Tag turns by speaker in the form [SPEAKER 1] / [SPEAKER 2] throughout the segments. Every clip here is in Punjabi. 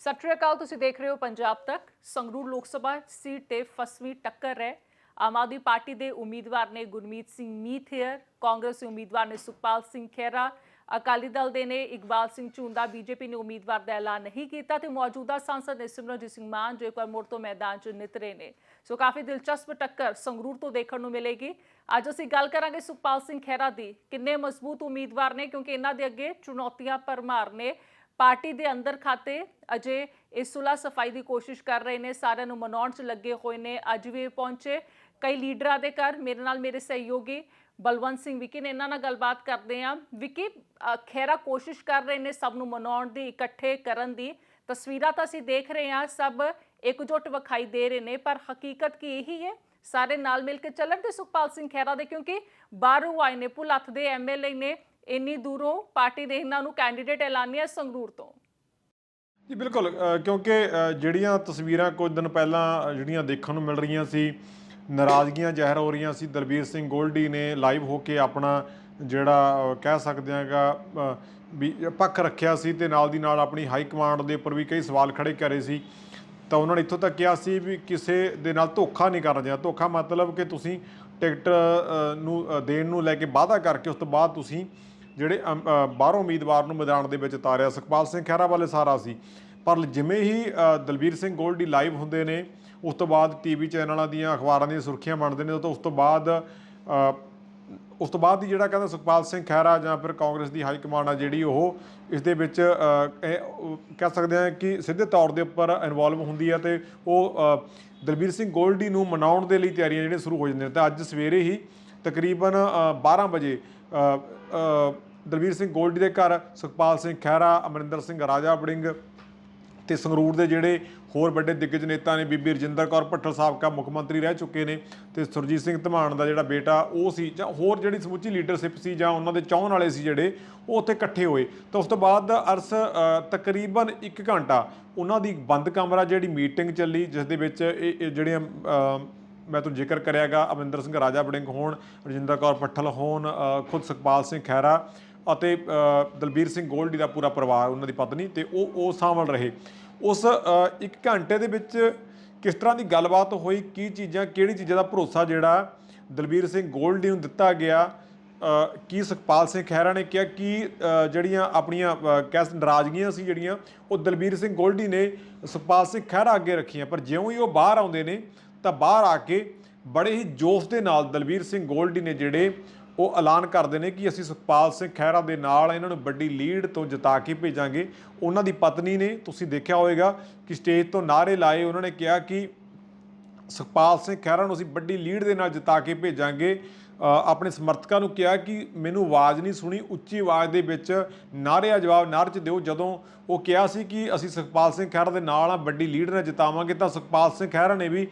[SPEAKER 1] ਸਤਿ ਸ਼੍ਰੀ ਅਕਾਲ, ਤੁਸੀਂ ਦੇਖ ਰਹੇ ਹੋ ਪੰਜਾਬ ਤੱਕ। ਸੰਗਰੂਰ ਲੋਕ ਸਭਾ ਸੀਟ ਤੇ ਫਸਵੀਂ ਟੱਕਰ ਹੈ। ਆਮ ਆਦਮੀ ਪਾਰਟੀ ਦੇ ਉਮੀਦਵਾਰ ਨੇ ਗੁਰਮੀਤ ਸਿੰਘ ਮੀਥੇਰ, ਕਾਂਗਰਸੀ ਉਮੀਦਵਾਰ ਨੇ ਸੁਖਪਾਲ ਸਿੰਘ ਖਹਿਰਾ, ਅਕਾਲੀ ਦਲ ਦੇ ਨੇ ਇਕਬਾਲ ਸਿੰਘ ਝੁੰਦਾ ਬੀਜੇਪੀ ਨੇ ਉਮੀਦਵਾਰ ਦਾ ਐਲਾਨ ਨਹੀਂ ਕੀਤਾ ਤੇ ਮੌਜੂਦਾ ਸਾਂਸਦ ਨੇ ਸਿਮਰਨਜੀਤ ਸਿੰਘ ਮਾਨ ਜੋ ਇੱਕ ਵਾਰ ਮੁੜ ਤੋਂ ਮੈਦਾਨ 'ਚ ਨਿਤਰੇ ਨੇ। ਸੋ ਕਾਫੀ ਦਿਲਚਸਪ ਟੱਕਰ ਸੰਗਰੂਰ ਤੋਂ ਦੇਖਣ ਨੂੰ ਮਿਲੇਗੀ। ਅੱਜ ਅਸੀਂ ਗੱਲ ਕਰਾਂਗੇ ਸੁਖਪਾਲ ਸਿੰਘ ਖਹਿਰਾ ਦੀ। ਕਿੰਨੇ ਮਜ਼ਬੂਤ ਉਮੀਦਵਾਰ ਨੇ ਕਿਉਂਕਿ ਇਹਨਾਂ ਦੇ ਅੱਗੇ ਚੁਣੌਤੀਆਂ ਭਰਮਾਰ ਨੇ। ਪਾਰਟੀ ਦੇ ਅੰਦਰ ਖਾਤੇ ਅਜੇ ਇਸ ਸੁਲਾ ਸਫ਼ਾਈ ਦੀ ਕੋਸ਼ਿਸ਼ ਕਰ ਰਹੇ ਨੇ ਸਾਰਿਆਂ ਨੂੰ ਮਨਾਉਣ 'ਚ ਲੱਗੇ ਹੋਏ ਨੇ ਅੱਜ ਵੀ ਇਹ ਪਹੁੰਚੇ। ਕਈ ਲੀਡਰਾਂ ਦੇ ਘਰ ਮੇਰੇ ਨਾਲ ਮੇਰੇ ਸਹਿਯੋਗੀ ਬਲਵੰਤ ਸਿੰਘ ਵਿਕੀ ਨੇ ਇਹਨਾਂ ਨਾਲ ਗੱਲਬਾਤ ਕਰਦੇ ਆ ਵਿਕੀ ਅ, ਖੈਰਾ ਕੋਸ਼ਿਸ਼ ਕਰ ਰਹੇ ਨੇ ਸਭ ਨੂੰ ਮਨਾਉਣ ਦੀ ਇਕੱਠੇ ਕਰਨ ਦੀ। ਤਸਵੀਰਾਂ ਤਾਂ ਅਸੀਂ ਦੇਖ ਰਹੇ ਹਾਂ ਸਭ ਇਕਜੁੱਟ ਵਿਖਾਈ ਦੇ ਰਹੇ ਨੇ ਪਰ ਹਕੀਕਤ ਕੀ ਇਹੀ ਹੈ? ਸਾਰੇ ਨਾਲ ਮਿਲ ਕੇ ਚੱਲਣ ਤੇ ਸੁਖਪਾਲ ਸਿੰਘ ਖਹਿਰਾ ਦੇ ਕਿਉਂਕਿ ਬਾਹਰੋਂ ਆਏ ਨੇ ਭੁਲੱਥ ਦੇ ਐਮਐਲਏ ਨੇ ਇੰਨੀ ਦੂਰੋਂ ਪਾਰਟੀ ਦੇ ਇਹਨਾਂ ਨੂੰ ਕੈਂਡੀਡੇਟ ਐਲਾਨਿਆ ਸੰਗਰੂਰ ਤੋਂ।
[SPEAKER 2] ਜੀ ਬਿਲਕੁਲ ਕਿਉਂਕਿ ਜਿਹੜੀਆਂ ਤਸਵੀਰਾਂ ਕੁਝ ਦਿਨ ਪਹਿਲਾਂ ਜਿਹੜੀਆਂ ਦੇਖਣ ਨੂੰ ਮਿਲ ਰਹੀਆਂ ਸੀ ਨਾਰਾਜ਼ਗੀਆਂ ਜ਼ਾਹਿਰ ਹੋ ਰਹੀਆਂ ਸੀ ਦਲਬੀਰ ਸਿੰਘ ਗੋਲਡੀ ਨੇ ਲਾਈਵ ਹੋ ਕੇ ਆਪਣਾ ਜਿਹੜਾ ਕਹਿ ਸਕਦੇ ਹਾਂਗਾ ਅ, ਵੀ ਪੱਖ ਰੱਖਿਆ ਸੀ ਤੇ ਨਾਲ ਦੀ ਨਾਲ ਆਪਣੀ ਹਾਈ ਕਮਾਂਡ ਦੇ ਉੱਪਰ ਵੀ ਕਈ ਸਵਾਲ ਖੜੇ ਕਰੇ ਸੀ। ਤਾਂ ਉਹਨਾਂ ਨੇ ਇੱਥੋਂ ਤੱਕ ਕਿਹਾ ਸੀ ਵੀ ਕਿਸੇ ਦੇ ਨਾਲ ਧੋਖਾ ਨਹੀਂ ਕਰਨਾ ਚਾਹੀਦਾ। ਧੋਖਾ ਮਤਲਬ ਕਿ ਤੁਸੀਂ ਟਿਕਟ ਨੂੰ ਦੇਣ ਨੂੰ ਲੈ ਕੇ ਵਾਅਦਾ ਕਰਕੇ ਉਸ ਤੋਂ ਬਾਅਦ ਤੁਸੀਂ ਜਿਹੜੇ ਅਮ, ਬਾਹਰੋਂ ਉਮੀਦਵਾਰ ਨੂੰ ਮੈਦਾਨ ਦੇ ਵਿੱਚ ਉਤਾਰਿਆ ਸੁਖਪਾਲ ਸਿੰਘ ਖਹਿਰਾ ਵਾਲੇ ਸਾਰਾ ਸੀ। ਪਰ ਜਿਵੇਂ ਹੀ ਦਲਬੀਰ ਸਿੰਘ ਗੋਲਡੀ ਲਾਈਵ ਹੁੰਦੇ ਨੇ ਉਸ ਤੋਂ ਬਾਅਦ ਟੀਵੀ ਚੈਨਲਾਂ ਦੀਆਂ ਅਖਬਾਰਾਂ ਦੀਆਂ ਸੁਰਖੀਆਂ ਬਣਦੇ ਨੇ ਤਾਂ ਉਸ ਤੋਂ ਬਾਅਦ ਉਸ ਤੋਂ ਬਾਅਦ ਹੀ ਜਿਹੜਾ ਕਹਿੰਦਾ ਸੁਖਪਾਲ ਸਿੰਘ ਖਹਿਰਾ ਜਾਂ ਫਿਰ ਕਾਂਗਰਸ ਦੀ ਹਾਈ ਕਮਾਂਡ ਆ ਜਿਹੜੀ ਉਹ ਇਸ ਦੇ ਵਿੱਚ ਕਹਿ ਸਕਦੇ ਹਾਂ ਕਿ ਸਿੱਧੇ ਤੌਰ ਦੇ ਉੱਪਰ ਇਨਵੋਲਵ ਹੁੰਦੀ ਹੈ ਤੇ ਉਹ ਦਲਬੀਰ ਸਿੰਘ ਗੋਲਡੀ ਨੂੰ ਮਨਾਉਣ ਦੇ ਲਈ ਤਿਆਰੀਆਂ ਜਿਹੜੀਆਂ ਸ਼ੁਰੂ ਹੋ ਜਾਂਦੀਆਂ ਨੇ। ਤਾਂ ਅੱਜ ਸਵੇਰੇ ਹੀ ਤਕਰੀਬਨ ਅ, 12 ਵਜੇ ਅ, ਦਲਬੀਰ ਸਿੰਘ ਗੋਲਡੀ ਦੇ ਘਰ ਸੁਖਪਾਲ ਸਿੰਘ ਖਹਿਰਾ ਅਮਰਿੰਦਰ ਸਿੰਘ ਰਾਜਾ ਬੜਿੰਗ ਤੇ ਸੰਗਰੂਰ ਦੇ ਜਿਹੜੇ ਹੋਰ ਵੱਡੇ ਦਿੱਗਜ ਨੇਤਾ ਨੇ ਬੀਬੀ ਰਜਿੰਦਰ ਕੌਰ ਭੱਠਲ ਸਾਬਕਾ ਮੁੱਖ ਮੰਤਰੀ ਰਹਿ ਚੁੱਕੇ ਨੇ ਤੇ ਸੁਰਜੀਤ ਸਿੰਘ ਧਮਾਨ ਦਾ ਜਿਹੜਾ ਬੇਟਾ ਉਹ ਸੀ ਜਾਂ ਹੋਰ ਜਿਹੜੀ ਸਮੁੱਚੀ ਲੀਡਰਸ਼ਿਪ ਸੀ ਜਾਂ ਉਹਨਾਂ ਦੇ ਚਾਹਣ ਵਾਲੇ ਸੀ ਜਿਹੜੇ ਉਹ ਉੱਥੇ ਇਕੱਠੇ ਹੋਏ। ਤਾਂ ਉਸ ਤੋਂ ਬਾਅਦ ਅਰਸ ਤਕਰੀਬਨ 1 ਘੰਟਾ ਉਹਨਾਂ ਦੀ ਬੰਦ ਕਮਰਾ ਜਿਹੜੀ ਮੀਟਿੰਗ ਚੱਲੀ ਜਿਸ ਦੇ ਵਿੱਚ ਇਹ ਇਹ ਜਿਹੜੀਆਂ ਮੈਂ ਤੁਹਾਨੂੰ ਜ਼ਿਕਰ ਕਰਿਆਗਾ ਅਮਰਿੰਦਰ ਸਿੰਘ ਰਾਜਾ ਬੜਿੰਗ ਹੋਣ ਰਜਿੰਦਰ ਕੌਰ ਪੱਠਲ ਹੋਣ ਖੁਦ ਸੁਖਪਾਲ ਸਿੰਘ ਖਹਿਰਾ ਅਤੇ ਦਲਬੀਰ ਸਿੰਘ ਗੋਲਡੀ ਦਾ ਪੂਰਾ ਪਰਿਵਾਰ ਉਹਨਾਂ ਦੀ ਪਤਨੀ ਤੇ ਉਹ ਉਹ ਸ਼ਾਮਲ ਰਹੇ। ਉਸ ਇੱਕ ਘੰਟੇ ਦੇ ਵਿੱਚ ਕਿਸ ਤਰ੍ਹਾਂ ਦੀ ਗੱਲਬਾਤ ਹੋਈ ਕੀ ਚੀਜ਼ਾਂ ਕਿਹੜੀ ਚੀਜ਼ਾਂ ਦਾ ਭਰੋਸਾ ਜਿਹੜਾ ਦਲਬੀਰ ਸਿੰਘ ਗੋਲਡੀ ਨੂੰ ਦਿੱਤਾ ਗਿਆ ਕੀ ਸੁਖਪਾਲ ਸਿੰਘ ਖਹਿਰਾ ਨੇ ਕਿਹਾ ਕਿ ਜਿਹੜੀਆਂ ਆਪਣੀਆਂ ਅ, ਕਹਿ ਨਾਰਾਜ਼ਗੀਆਂ ਸੀ ਜਿਹੜੀਆਂ ਉਹ ਦਲਬੀਰ ਸਿੰਘ ਗੋਲਡੀ ਨੇ ਸੁਖਪਾਲ ਸਿੰਘ ਖਹਿਰਾ ਅੱਗੇ ਰੱਖੀਆਂ। ਪਰ ਜਿਉਂ ਹੀ ਉਹ ਬਾਹਰ ਆਉਂਦੇ ਨੇ ਤਾਂ ਬਾਹਰ ਆ ਕੇ ਬੜੇ ਹੀ ਜੋਸ਼ ਦੇ ਨਾਲ ਦਲਬੀਰ ਸਿੰਘ ਗੋਲਡੀ ਨੇ ਜਿਹੜੇ ਉਹ ਐਲਾਨ ਕਰਦੇ ਨੇ ਕਿ ਅਸੀਂ ਸੁਖਪਾਲ ਸਿੰਘ ਖਹਿਰਾ ਦੇ ਨਾਲ ਇਹਨਾਂ ਨੂੰ ਵੱਡੀ ਲੀਡ ਤੋਂ ਜਿਤਾ ਕੇ ਭੇਜਾਂਗੇ। ਉਹਨਾਂ ਦੀ ਪਤਨੀ ਨੇ, ਤੁਸੀਂ ਦੇਖਿਆ ਹੋਵੇਗਾ ਕਿ ਸਟੇਜ ਤੋਂ ਨਾਅਰੇ ਲਾਏ ਉਹਨਾਂ ਨੇ ਕਿਹਾ ਕਿ ਸੁਖਪਾਲ ਸਿੰਘ ਖਹਿਰਾ ਨੂੰ ਅਸੀਂ ਵੱਡੀ ਲੀਡ ਦੇ ਨਾਲ ਜਿਤਾ ਕੇ ਭੇਜਾਂਗੇ। ਆਪਣੇ ਸਮਰਥਕਾਂ ਨੂੰ ਕਿਹਾ ਕਿ ਮੈਨੂੰ ਆਵਾਜ਼ ਨਹੀਂ ਸੁਣੀ ਉੱਚੀ ਆਵਾਜ਼ ਦੇ ਵਿੱਚ ਨਾਅਰਿਆਂ ਜਵਾਬ ਨਾਅਰੇ 'ਚ ਦਿਓ। ਜਦੋਂ ਉਹ ਕਿਹਾ ਸੀ ਕਿ ਅਸੀਂ ਸੁਖਪਾਲ ਸਿੰਘ ਖਹਿਰਾ ਦੇ ਨਾਲ ਆ ਵੱਡੀ ਲੀਡ ਨਾਲ ਜਿਤਾਵਾਂਗੇ ਤਾਂ ਸੁਖਪਾਲ ਸਿੰਘ ਖਹਿਰਾ ਨੇ ਵੀ